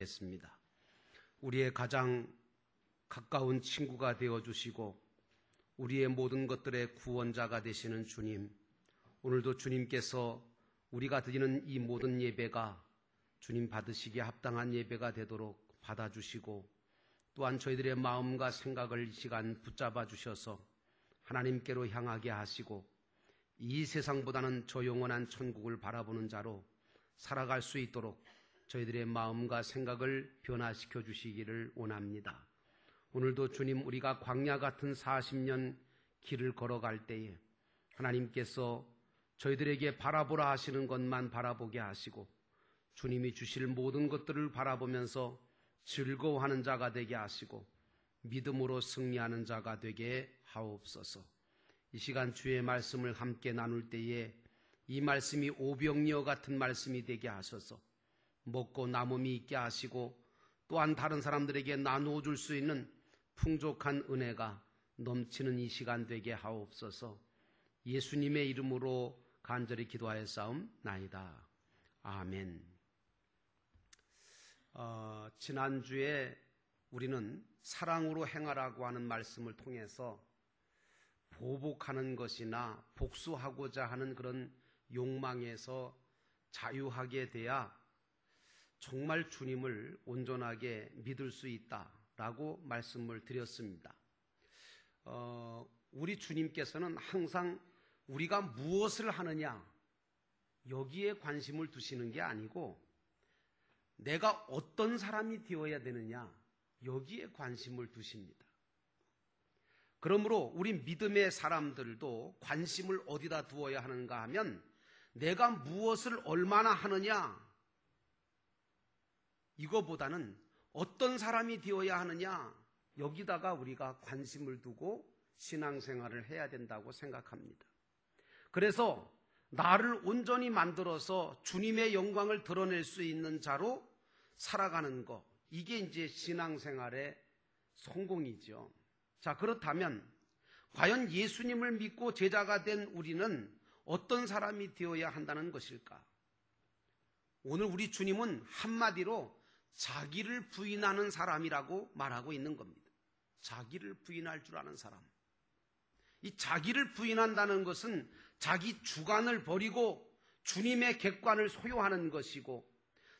했습니다. 우리의 가장 가까운 친구가 되어 주시고 우리의 모든 것들의 구원자가 되시는 주님, 오늘도 주님께서 우리가 드리는 이 모든 예배가 주님 받으시기에 합당한 예배가 되도록 받아주시고 또한 저희들의 마음과 생각을 이 시간 붙잡아 주셔서 하나님께로 향하게 하시고 이 세상보다는 저 영원한 천국을 바라보는 자로 살아갈 수 있도록 저희들의 마음과 생각을 변화시켜 주시기를 원합니다. 오늘도 주님 우리가 광야 같은 40년 길을 걸어갈 때에 하나님께서 저희들에게 바라보라 하시는 것만 바라보게 하시고 주님이 주실 모든 것들을 바라보면서 즐거워하는 자가 되게 하시고 믿음으로 승리하는 자가 되게 하옵소서. 이 시간 주의 말씀을 함께 나눌 때에 이 말씀이 오병이어 같은 말씀이 되게 하셔서 먹고 남음이 있게 하시고 또한 다른 사람들에게 나누어 줄 수 있는 풍족한 은혜가 넘치는 이 시간 되게 하옵소서 예수님의 이름으로 간절히 기도하여 싸움나이다. 아멘. 어, 지난주에 우리는 사랑으로 행하라고 하는 말씀을 통해서 보복하는 것이나 복수하고자 하는 그런 욕망에서 자유하게 돼야 정말 주님을 온전하게 믿을 수 있다라고 말씀을 드렸습니다. 어, 우리 주님께서는 항상 우리가 무엇을 하느냐 여기에 관심을 두시는 게 아니고 내가 어떤 사람이 되어야 되느냐 여기에 관심을 두십니다. 그러므로 우리 믿음의 사람들도 관심을 어디다 두어야 하는가 하면 내가 무엇을 얼마나 하느냐 이거보다는 어떤 사람이 되어야 하느냐 여기다가 우리가 관심을 두고 신앙생활을 해야 된다고 생각합니다. 그래서 나를 온전히 만들어서 주님의 영광을 드러낼 수 있는 자로 살아가는 것. 이게 이제 신앙생활의 성공이죠. 자, 그렇다면 과연 예수님을 믿고 제자가 된 우리는 어떤 사람이 되어야 한다는 것일까? 오늘 우리 주님은 한마디로 자기를 부인하는 사람이라고 말하고 있는 겁니다. 자기를 부인할 줄 아는 사람. 이 자기를 부인한다는 것은 자기 주관을 버리고 주님의 객관을 소유하는 것이고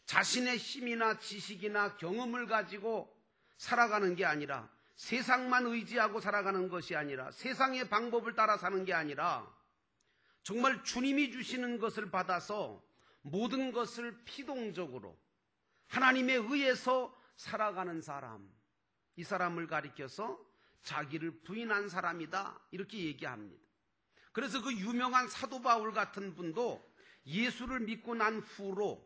자신의 힘이나 지식이나 경험을 가지고 살아가는 게 아니라 세상만 의지하고 살아가는 것이 아니라 세상의 방법을 따라 사는 게 아니라 정말 주님이 주시는 것을 받아서 모든 것을 피동적으로 하나님에 의해서 살아가는 사람, 이 사람을 가리켜서 자기를 부인한 사람이다. 이렇게 얘기합니다. 그래서 그 유명한 사도 바울 같은 분도 예수를 믿고 난 후로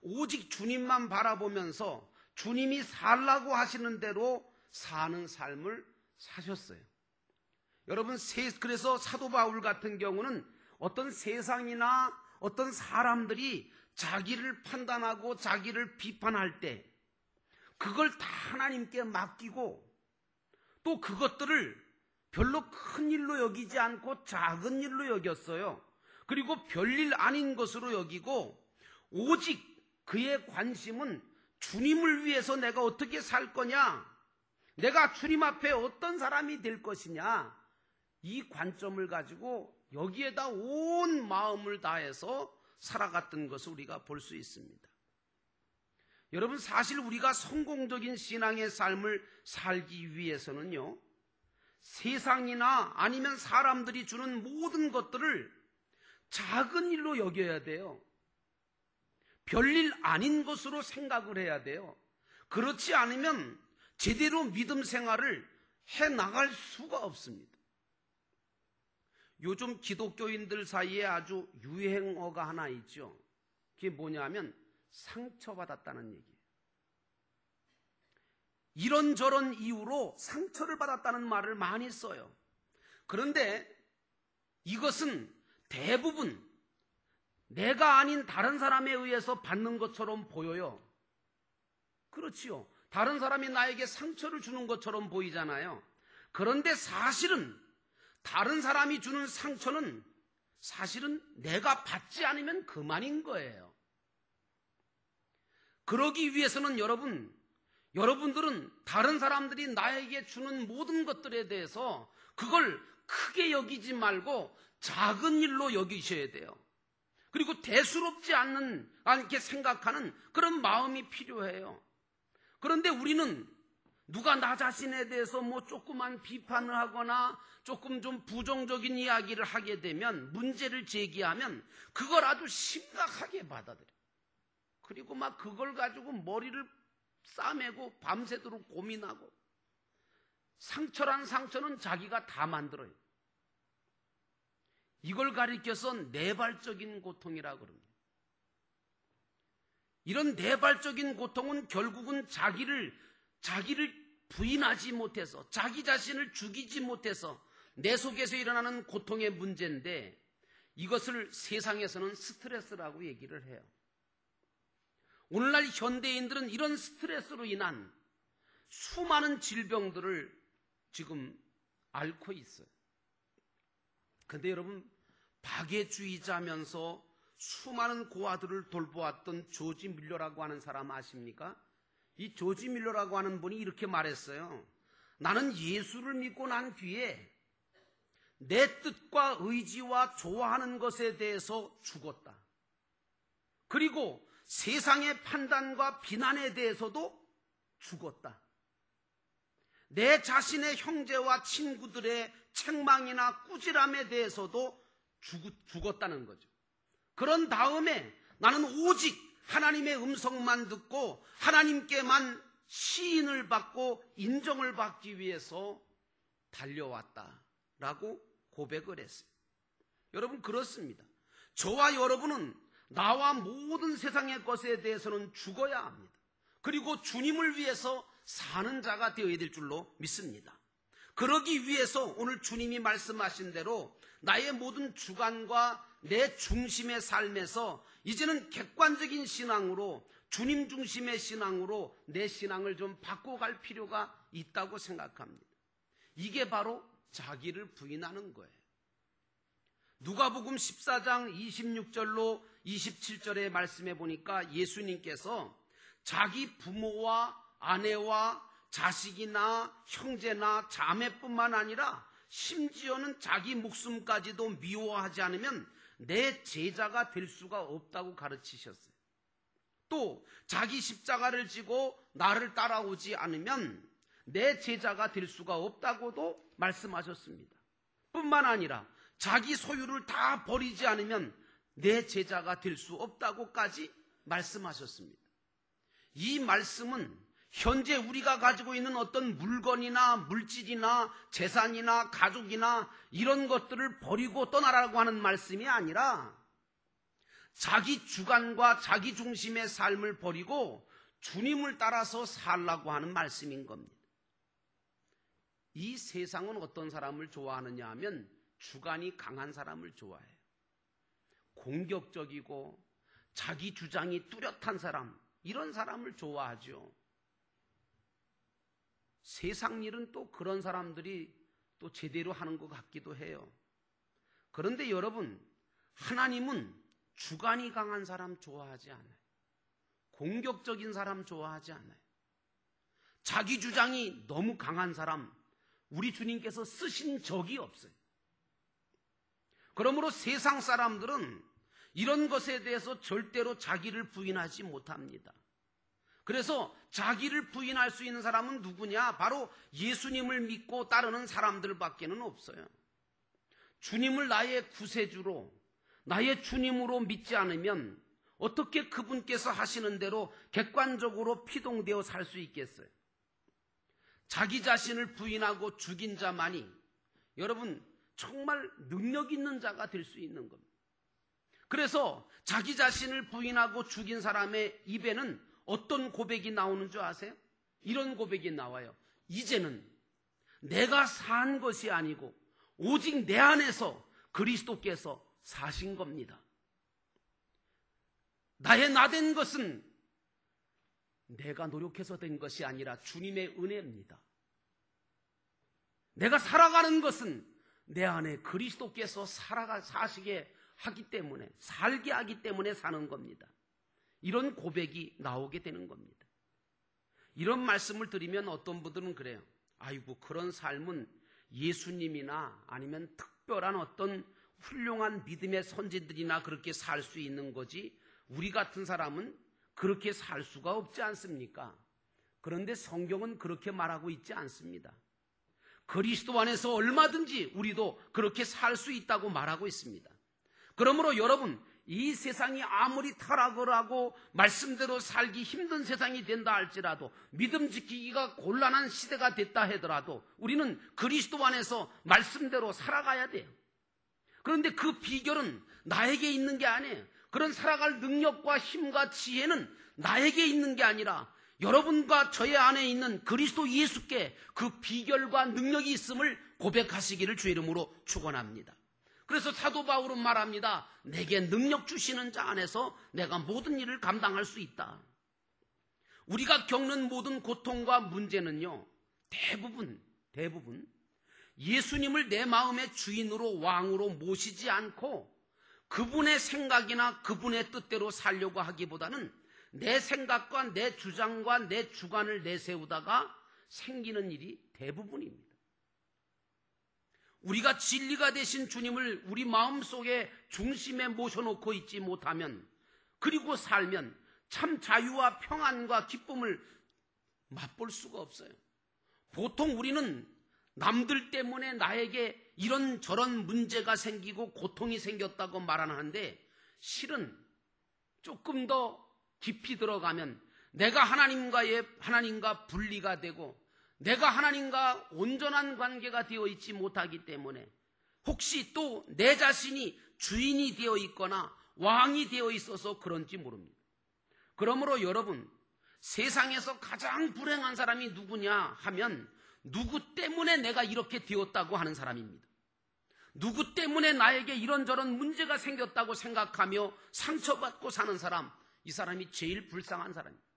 오직 주님만 바라보면서 주님이 살라고 하시는 대로 사는 삶을 사셨어요. 여러분, 그래서 사도 바울 같은 경우는 어떤 세상이나 어떤 사람들이 자기를 판단하고 자기를 비판할 때 그걸 다 하나님께 맡기고 또 그것들을 별로 큰 일로 여기지 않고 작은 일로 여겼어요. 그리고 별일 아닌 것으로 여기고 오직 그의 관심은 주님을 위해서 내가 어떻게 살 거냐? 내가 주님 앞에 어떤 사람이 될 것이냐? 이 관점을 가지고 여기에다 온 마음을 다해서 살아갔던 것을 우리가 볼 수 있습니다. 여러분, 사실 우리가 성공적인 신앙의 삶을 살기 위해서는요, 세상이나 아니면 사람들이 주는 모든 것들을 작은 일로 여겨야 돼요. 별일 아닌 것으로 생각을 해야 돼요. 그렇지 않으면 제대로 믿음 생활을 해 나갈 수가 없습니다. 요즘 기독교인들 사이에 아주 유행어가 하나 있죠. 그게 뭐냐면 상처받았다는 얘기예요. 이런저런 이유로 상처를 받았다는 말을 많이 써요. 그런데 이것은 대부분 내가 아닌 다른 사람에 의해서 받는 것처럼 보여요. 그렇지요. 다른 사람이 나에게 상처를 주는 것처럼 보이잖아요. 그런데 사실은 다른 사람이 주는 상처는 사실은 내가 받지 않으면 그만인 거예요. 그러기 위해서는 여러분, 여러분들은 다른 사람들이 나에게 주는 모든 것들에 대해서 그걸 크게 여기지 말고 작은 일로 여기셔야 돼요. 그리고 대수롭지 않는, 않게 생각하는 그런 마음이 필요해요. 그런데 우리는 누가 나 자신에 대해서 뭐 조그만 비판을 하거나 조금 좀 부정적인 이야기를 하게 되면 문제를 제기하면 그걸 아주 심각하게 받아들여. 그리고 막 그걸 가지고 머리를 싸매고 밤새도록 고민하고 상처란 상처는 자기가 다 만들어요. 이걸 가리켜서 내발적인 고통이라 그럽니다. 이런 내발적인 고통은 결국은 자기를 자기를 부인하지 못해서 자기 자신을 죽이지 못해서 내 속에서 일어나는 고통의 문제인데 이것을 세상에서는 스트레스라고 얘기를 해요. 오늘날 현대인들은 이런 스트레스로 인한 수많은 질병들을 지금 앓고 있어요. 근데 여러분, 박애주의자면서 수많은 고아들을 돌보았던 조지 밀러라고 하는 사람 아십니까? 이 조지 밀러라고 하는 분이 이렇게 말했어요. 나는 예수를 믿고 난 뒤에 내 뜻과 의지와 좋아하는 것에 대해서 죽었다. 그리고 세상의 판단과 비난에 대해서도 죽었다. 내 자신의 형제와 친구들의 책망이나 꾸지람에 대해서도 죽, 었다는 거죠. 그런 다음에 나는 오직 하나님의 음성만 듣고 하나님께만 시인을 받고 인정을 받기 위해서 달려왔다라고 고백을 했어요. 여러분 그렇습니다. 저와 여러분은 나와 모든 세상의 것에 대해서는 죽어야 합니다. 그리고 주님을 위해서 사는 자가 되어야 될 줄로 믿습니다. 그러기 위해서 오늘 주님이 말씀하신 대로 나의 모든 주관과 내 중심의 삶에서 이제는 객관적인 신앙으로 주님 중심의 신앙으로 내 신앙을 좀 바꿔갈 필요가 있다고 생각합니다. 이게 바로 자기를 부인하는 거예요. 누가복음 14장 26절로 27절의 말씀해 보니까 예수님께서 자기 부모와 아내와 자식이나 형제나 자매뿐만 아니라 심지어는 자기 목숨까지도 미워하지 않으면 내 제자가 될 수가 없다고 가르치셨어요. 또 자기 십자가를 지고 나를 따라오지 않으면 내 제자가 될 수가 없다고도 말씀하셨습니다. 뿐만 아니라 자기 소유를 다 버리지 않으면 내 제자가 될 수 없다고까지 말씀하셨습니다. 이 말씀은 현재 우리가 가지고 있는 어떤 물건이나 물질이나 재산이나 가족이나 이런 것들을 버리고 떠나라고 하는 말씀이 아니라 자기 주관과 자기 중심의 삶을 버리고 주님을 따라서 살라고 하는 말씀인 겁니다. 이 세상은 어떤 사람을 좋아하느냐 하면 주관이 강한 사람을 좋아해요. 공격적이고 자기 주장이 뚜렷한 사람, 이런 사람을 좋아하죠. 세상 일은 또 그런 사람들이 또 제대로 하는 것 같기도 해요. 그런데 여러분, 하나님은 주관이 강한 사람 좋아하지 않아요. 공격적인 사람 좋아하지 않아요. 자기 주장이 너무 강한 사람, 우리 주님께서 쓰신 적이 없어요. 그러므로 세상 사람들은 이런 것에 대해서 절대로 자기를 부인하지 못합니다. 그래서 자기를 부인할 수 있는 사람은 누구냐? 바로 예수님을 믿고 따르는 사람들밖에는 없어요. 주님을 나의 구세주로, 나의 주님으로 믿지 않으면 어떻게 그분께서 하시는 대로 객관적으로 피동되어 살 수 있겠어요? 자기 자신을 부인하고 죽인 자만이 여러분 정말 능력 있는 자가 될 수 있는 겁니다. 그래서 자기 자신을 부인하고 죽인 사람의 입에는 어떤 고백이 나오는 줄 아세요? 이런 고백이 나와요. 이제는 내가 산 것이 아니고 오직 내 안에서 그리스도께서 사신 겁니다. 나의 나 된 것은 내가 노력해서 된 것이 아니라 주님의 은혜입니다. 내가 살아가는 것은 내 안에 그리스도께서 살아가 사시게 하기 때문에 살게 하기 때문에 사는 겁니다. 이런 고백이 나오게 되는 겁니다. 이런 말씀을 드리면 어떤 분들은 그래요. 아이고, 그런 삶은 예수님이나 아니면 특별한 어떤 훌륭한 믿음의 선진들이나 그렇게 살 수 있는 거지 우리 같은 사람은 그렇게 살 수가 없지 않습니까? 그런데 성경은 그렇게 말하고 있지 않습니다. 그리스도 안에서 얼마든지 우리도 그렇게 살 수 있다고 말하고 있습니다. 그러므로 여러분, 이 세상이 아무리 타락을 하고 말씀대로 살기 힘든 세상이 된다 할지라도 믿음 지키기가 곤란한 시대가 됐다 하더라도 우리는 그리스도 안에서 말씀대로 살아가야 돼요. 그런데 그 비결은 나에게 있는 게 아니에요. 그런 살아갈 능력과 힘과 지혜는 나에게 있는 게 아니라 여러분과 저의 안에 있는 그리스도 예수께 그 비결과 능력이 있음을 고백하시기를 주 이름으로 축원합니다. 그래서 사도 바울은 말합니다. 내게 능력 주시는 자 안에서 내가 모든 일을 감당할 수 있다. 우리가 겪는 모든 고통과 문제는요. 대부분 대부분 예수님을 내 마음의 주인으로 왕으로 모시지 않고 그분의 생각이나 그분의 뜻대로 살려고 하기보다는 내 생각과 내 주장과 내 주관을 내세우다가 생기는 일이 대부분입니다. 우리가 진리가 되신 주님을 우리 마음 속에 중심에 모셔놓고 있지 못하면 그리고 살면 참 자유와 평안과 기쁨을 맛볼 수가 없어요. 보통 우리는 남들 때문에 나에게 이런 저런 문제가 생기고 고통이 생겼다고 말하는데 실은 조금 더 깊이 들어가면 내가 하나님과의 하나님과 분리가 되고 내가 하나님과 온전한 관계가 되어 있지 못하기 때문에 혹시 또 내 자신이 주인이 되어 있거나 왕이 되어 있어서 그런지 모릅니다. 그러므로 여러분 세상에서 가장 불행한 사람이 누구냐 하면 누구 때문에 내가 이렇게 되었다고 하는 사람입니다. 누구 때문에 나에게 이런저런 문제가 생겼다고 생각하며 상처받고 사는 사람, 이 사람이 제일 불쌍한 사람입니다.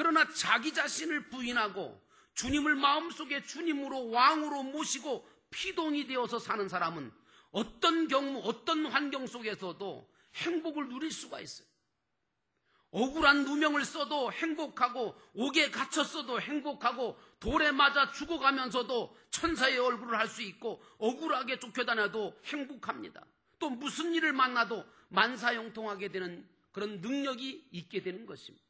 그러나 자기 자신을 부인하고 주님을 마음속에 주님으로 왕으로 모시고 피동이 되어서 사는 사람은 어떤 경우, 어떤 환경 속에서도 행복을 누릴 수가 있어요. 억울한 누명을 써도 행복하고 옥에 갇혔어도 행복하고 돌에 맞아 죽어가면서도 천사의 얼굴을 할 수 있고 억울하게 쫓겨다녀도 행복합니다. 또 무슨 일을 만나도 만사형통하게 되는 그런 능력이 있게 되는 것입니다.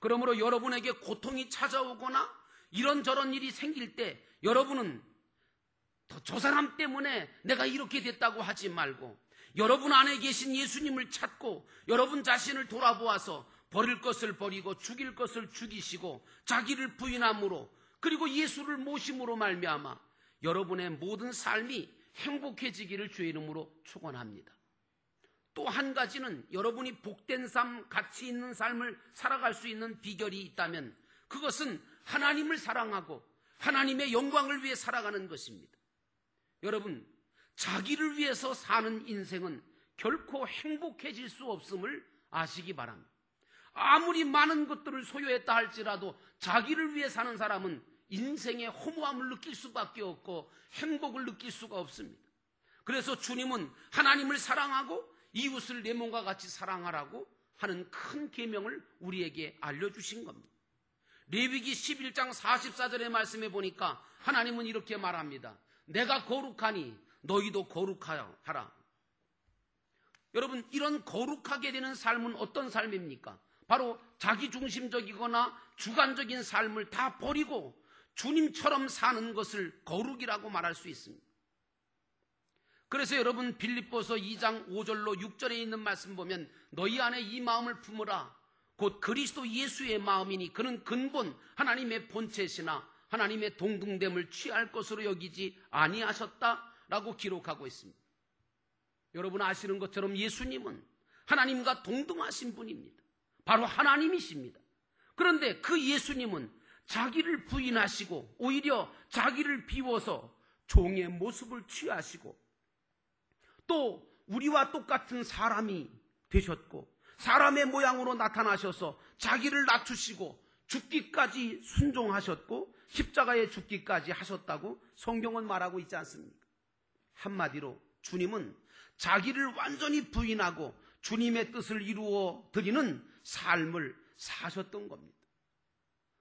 그러므로 여러분에게 고통이 찾아오거나 이런저런 일이 생길 때 여러분은 저 사람 때문에 내가 이렇게 됐다고 하지 말고 여러분 안에 계신 예수님을 찾고 여러분 자신을 돌아보아서 버릴 것을 버리고 죽일 것을 죽이시고 자기를 부인함으로 그리고 예수를 모심으로 말미암아 여러분의 모든 삶이 행복해지기를 주의 이름으로 축원합니다. 또 한 가지는 여러분이 복된 삶, 가치 있는 삶을 살아갈 수 있는 비결이 있다면 그것은 하나님을 사랑하고 하나님의 영광을 위해 살아가는 것입니다. 여러분, 자기를 위해서 사는 인생은 결코 행복해질 수 없음을 아시기 바랍니다. 아무리 많은 것들을 소유했다 할지라도 자기를 위해 사는 사람은 인생의 허무함을 느낄 수밖에 없고 행복을 느낄 수가 없습니다. 그래서 주님은 하나님을 사랑하고 이웃을 내 몸과 같이 사랑하라고 하는 큰 계명을 우리에게 알려주신 겁니다. 레위기 11장 44절의 말씀에 보니까 하나님은 이렇게 말합니다. 내가 거룩하니 너희도 거룩하라. 여러분, 이런 거룩하게 되는 삶은 어떤 삶입니까? 바로 자기 중심적이거나 주관적인 삶을 다 버리고 주님처럼 사는 것을 거룩이라고 말할 수 있습니다. 그래서 여러분 빌립보서 2장 5절로 6절에 있는 말씀 보면 너희 안에 이 마음을 품으라 곧 그리스도 예수의 마음이니 그는 근본 하나님의 본체시나 하나님의 동등됨을 취할 것으로 여기지 아니하셨다라고 기록하고 있습니다. 여러분 아시는 것처럼 예수님은 하나님과 동등하신 분입니다. 바로 하나님이십니다. 그런데 그 예수님은 자기를 부인하시고 오히려 자기를 비워서 종의 모습을 취하시고 또 우리와 똑같은 사람이 되셨고 사람의 모양으로 나타나셔서 자기를 낮추시고 죽기까지 순종하셨고 십자가에 죽기까지 하셨다고 성경은 말하고 있지 않습니까? 한마디로 주님은 자기를 완전히 부인하고 주님의 뜻을 이루어 드리는 삶을 사셨던 겁니다.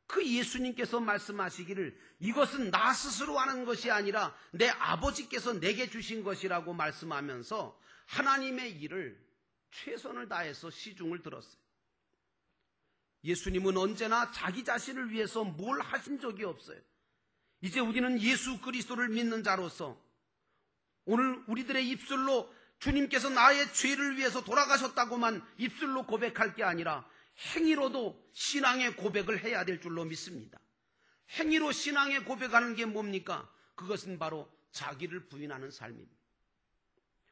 그 예수님께서 말씀하시기를 이것은 나 스스로 하는 것이 아니라 내 아버지께서 내게 주신 것이라고 말씀하면서 하나님의 일을 최선을 다해서 시중을 들었어요. 예수님은 언제나 자기 자신을 위해서 뭘 하신 적이 없어요. 이제 우리는 예수 그리스도를 믿는 자로서 오늘 우리들의 입술로 주님께서 나의 죄를 위해서 돌아가셨다고만 입술로 고백할 게 아니라 행위로도 신앙의 고백을 해야 될 줄로 믿습니다. 행위로 신앙의 고백하는 게 뭡니까? 그것은 바로 자기를 부인하는 삶입니다.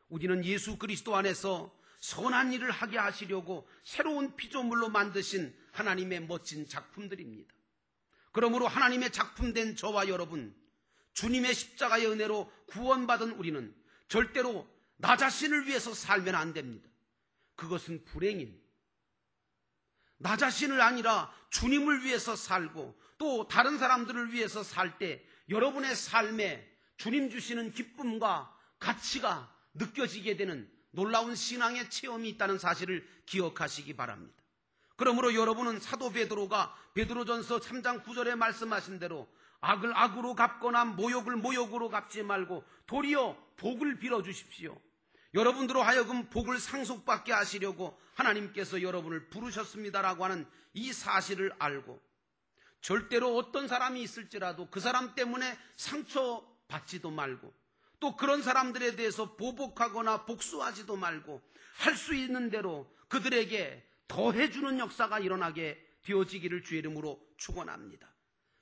우리는 예수 그리스도 안에서 선한 일을 하게 하시려고 새로운 피조물로 만드신 하나님의 멋진 작품들입니다. 그러므로 하나님의 작품된 저와 여러분, 주님의 십자가의 은혜로 구원받은 우리는 절대로 나 자신을 위해서 살면 안 됩니다. 그것은 불행입니다. 나 자신을 아니라 주님을 위해서 살고 또 다른 사람들을 위해서 살 때 여러분의 삶에 주님 주시는 기쁨과 가치가 느껴지게 되는 놀라운 신앙의 체험이 있다는 사실을 기억하시기 바랍니다. 그러므로 여러분은 사도 베드로가 베드로전서 3장 9절에 말씀하신 대로 악을 악으로 갚거나 모욕을 모욕으로 갚지 말고 도리어 복을 빌어 주십시오. 여러분들로 하여금 복을 상속받게 하시려고 하나님께서 여러분을 부르셨습니다라고 하는 이 사실을 알고 절대로 어떤 사람이 있을지라도 그 사람 때문에 상처받지도 말고 또 그런 사람들에 대해서 보복하거나 복수하지도 말고 할 수 있는 대로 그들에게 더해주는 역사가 일어나게 되어지기를 주의 이름으로 축원합니다.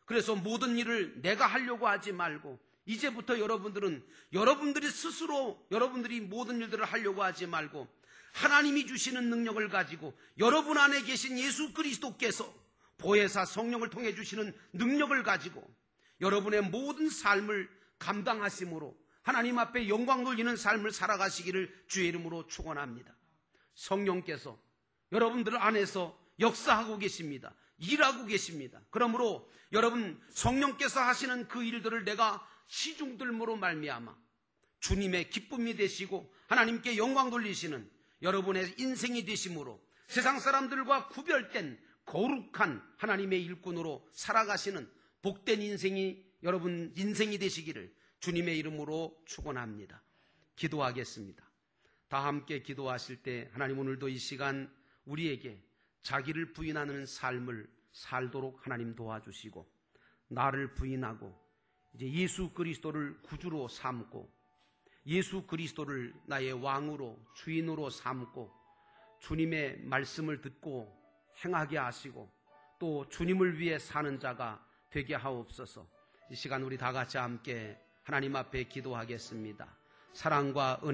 그래서 모든 일을 내가 하려고 하지 말고 이제부터 여러분들은 여러분들이 스스로 여러분들이 모든 일들을 하려고 하지 말고 하나님이 주시는 능력을 가지고 여러분 안에 계신 예수 그리스도께서 보혜사 성령을 통해 주시는 능력을 가지고 여러분의 모든 삶을 감당하심으로 하나님 앞에 영광 돌리는 삶을 살아가시기를 주의 이름으로 축원합니다. 성령께서 여러분들 안에서 역사하고 계십니다. 일하고 계십니다. 그러므로 여러분 성령께서 하시는 그 일들을 내가 시중들므로 말미암아 주님의 기쁨이 되시고 하나님께 영광 돌리시는 여러분의 인생이 되심으로 세상 사람들과 구별된 거룩한 하나님의 일꾼으로 살아가시는 복된 인생이 여러분 인생이 되시기를 주님의 이름으로 축원합니다. 기도하겠습니다. 다 함께 기도하실 때 하나님 오늘도 이 시간 우리에게 자기를 부인하는 삶을 살도록 하나님 도와주시고 나를 부인하고 이제 예수 그리스도를 구주로 삼고 예수 그리스도를 나의 왕으로 주인으로 삼고 주님의 말씀을 듣고 행하게 하시고 또 주님을 위해 사는 자가 되게 하옵소서. 이 시간 우리 다 같이 함께 하나님 앞에 기도하겠습니다. 사랑과 은혜